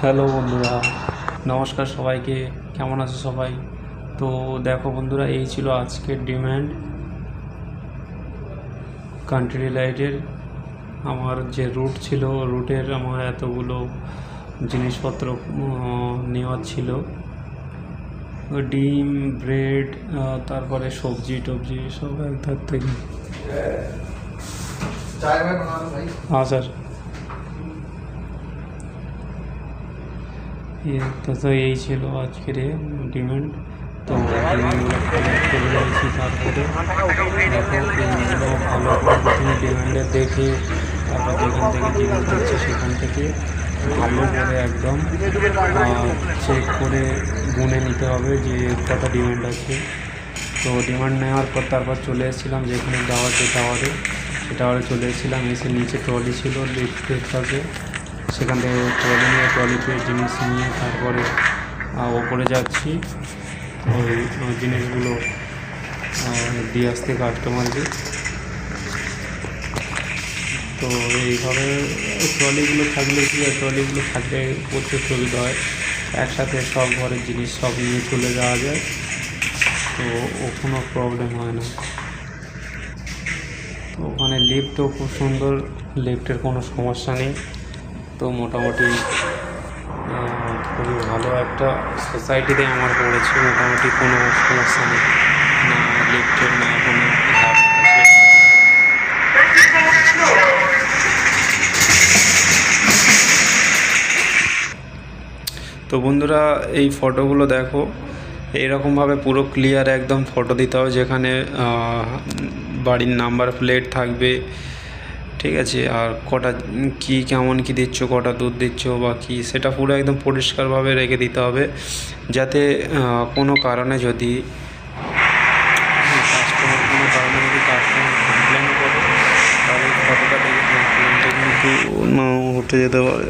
Hello বন্ধুরা নমস্কার সবাইকে কেমন আছে সবাই? তো দেখো বন্ধুরা এই ছিল আজকের ডিম্যান্ড কান্ট্রি লাইটের আমার যে রুট ছিল রুটের আমার এতগুলো জিনিসপত্র নেওয়ার ছিল। ডিম ব্রেড তারপরে সবজি টবজি সব এক ধার থেকে। হ্যাঁ, হ্যাঁ স্যার। তো তো এই ছিল আজকের ডিমান্ড তো করে যাচ্ছি তারপরে। দেখো ভালো প্রথমে ডিমান্ডে দেখে তারপর যেখান থেকে জিনিস দিচ্ছে সেখান থেকে ভালো করে একদম চেক করে গুনে নিতে হবে যে কত ডিমান্ড আছে। তো ডিমান্ড নেওয়ার পর তারপর চলে এসেছিলাম যেখানে যাওয়ার যে টাওয়ারে সে টাওয়ারে চলে এসেছিলাম, এসে নিচে ট্রলি ছিল লিফটের কাছে। সেখান থেকে ট্রলি নিয়ে ট্রলিতে জিনিস নিয়ে তারপরে ওপরে যাচ্ছি। ওই জিনিসগুলো দিয়ে আসতে কাস্টমারকে। তো এইভাবে ট্রলিগুলো থাকলে কি হয়? ট্রলিগুলো থাকলে প্রচুর সুবিধা হয়। একসাথে সব ঘরের জিনিস সব নিয়ে চলে যাওয়া যায়। তো ও কোনো প্রবলেম হয় না। তো ওখানে লিফটও খুব সুন্দর। লিফটের কোনো সমস্যা নেই। তো মোটামুটি খুবই ভালো একটা সোসাইটিতে আমার পড়েছে, মোটামুটি কোনো সমস্যা নেই। না লিফটের না কোনো তো বন্ধুরা, এই ফটোগুলো দেখো, এইরকমভাবে পুরো ক্লিয়ার একদম ফটো দিতে হবে, যেখানে বাড়ির নাম্বার প্লেট থাকবে ঠিক আছে, আর কটা কি কেমন কি দিচ্ছ, কটা দুধ দিচ্ছ বা কি, সেটা পুরো একদম পরিষ্কারভাবে রেখে দিতে হবে। যাতে কোনো কারণে যদি কাস্টমার কোনো কারণে যদি কাস্টমার কমপ্লেন করে, তাহলে কতটা কিন্তু উঠে যেতে পারে।